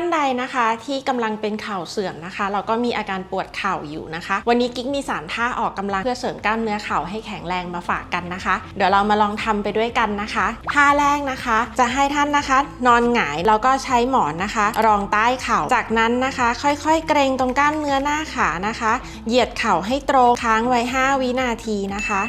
ท่านใดนะคะที่กำลังเป็นเข่าเสื่อมนะคะ เราก็มีอาการปวดเข่าอยู่นะคะ วันนี้กิ๊กมีสารท่าออกกำลังเพื่อเสริมกล้ามเนื้อเข่าให้แข็งแรงมาฝากกันนะคะ เดี๋ยวเรามาลองทำไปด้วยกันนะคะท่าแรกนะคะ จะให้ท่านนะคะ นอนหงายแล้วก็ใช้หมอนนะคะ รองใต้เข่าจากนั้นนะคะ ค่อยๆ เกรงตรงกล้ามเนื้อหน้าขานะคะ เหยียดเข่าให้ตรงค้างไว้ 5 วินาทีนะคะ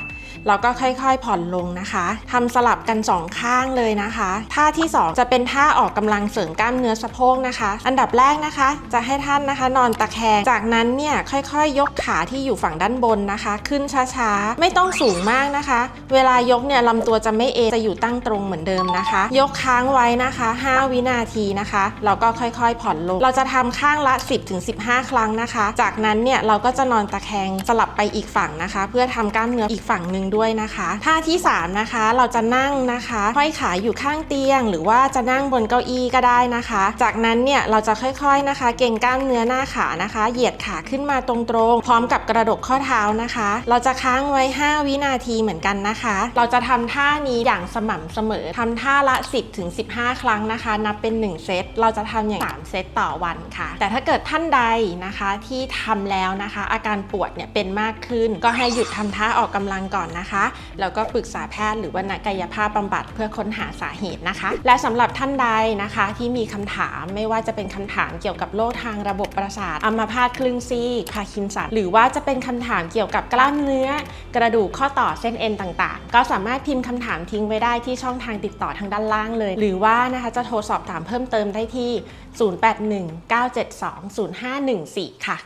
แล้วก็ค่อยๆ ผ่อนลงนะคะทำสลับกันสองข้างเลยนะคะ ท่าที่ 2 จะเป็นท่าออกกำลังเสริมกล้ามเนื้อสะโพกนะคะ อันดับแรกนะคะ จะให้ท่านนะคะนอนตะแคง จากนั้นเนี่ยค่อยๆ ยกขาที่อยู่ฝั่งด้านบนนะคะ ขึ้นช้าๆ ไม่ต้องสูงมากนะคะ เวลายกเนี่ยลำตัวจะไม่เอจะอยู่ตั้งตรงเหมือนเดิมนะคะ ยกค้างไว้นะคะ 5 วินาทีนะคะแล้วก็ค่อยๆ ผ่อนลง เราจะทำข้างละ 10-15 ครั้งนะคะ จากนั้นเนี่ยเราก็จะนอนตะแคงสลับไปอีกฝั่งนะคะ เพื่อทำกล้ามเนื้ออีกฝั่งหนึ่งด้วยนะคะท่าที่ 3 นะคะ เราจะนั่งนะคะห้อยขาอยู่ข้างเตียง หรือว่าจะนั่งบนเก้าอี้ก็ได้นะคะ จากนั้นเนี่ยเราจะค่อยๆนะคะ เก่งกล้ามเนื้อหน้าขานะคะ เหยียดขาขึ้นมาตรงๆ พร้อมกับกระดกข้อเท้านะคะ เราจะค้างไว้ 5 วินาทีเหมือนกันนะคะ เราจะทำท่านี้อย่างสม่ำเสมอทำท่าละ 10ถึง15 ครั้งนะคะ นับเป็น 1 เซตเราจะทำอย่าง 3 เซตต่อวันค่ะ แต่ถ้าเกิดท่านใดนะคะที่ทำแล้วนะคะ อาการปวดเนี่ยเป็นมากขึ้น ก็ให้หยุดทำท่าออกกำลังก่อนนะคะ แล้วก็ปรึกษาแพทย์หรือว่านักกายภาพบำบัดเพื่อค้นหาสาเหตุนะคะ และสำหรับท่านใดนะคะที่มีคำถามไม่ว่าจะเป็นคำถามเกี่ยวกับโรคทางระบบประสาทอัมพาตครึ่งซีกพาร์กินสันหรือว่าจะเป็นคำถามเกี่ยวกับกล้ามเนื้อ กระดูกข้อต่อเส้นเอ็นต่างๆ ก็สามารถพิมพ์คำถามทิ้งไว้ได้ที่ช่องทางติดต่อทางด้านล่างเลย หรือว่านะคะจะโทรสอบถามเพิ่มเติมได้ที่ 0819720514 ค่ะ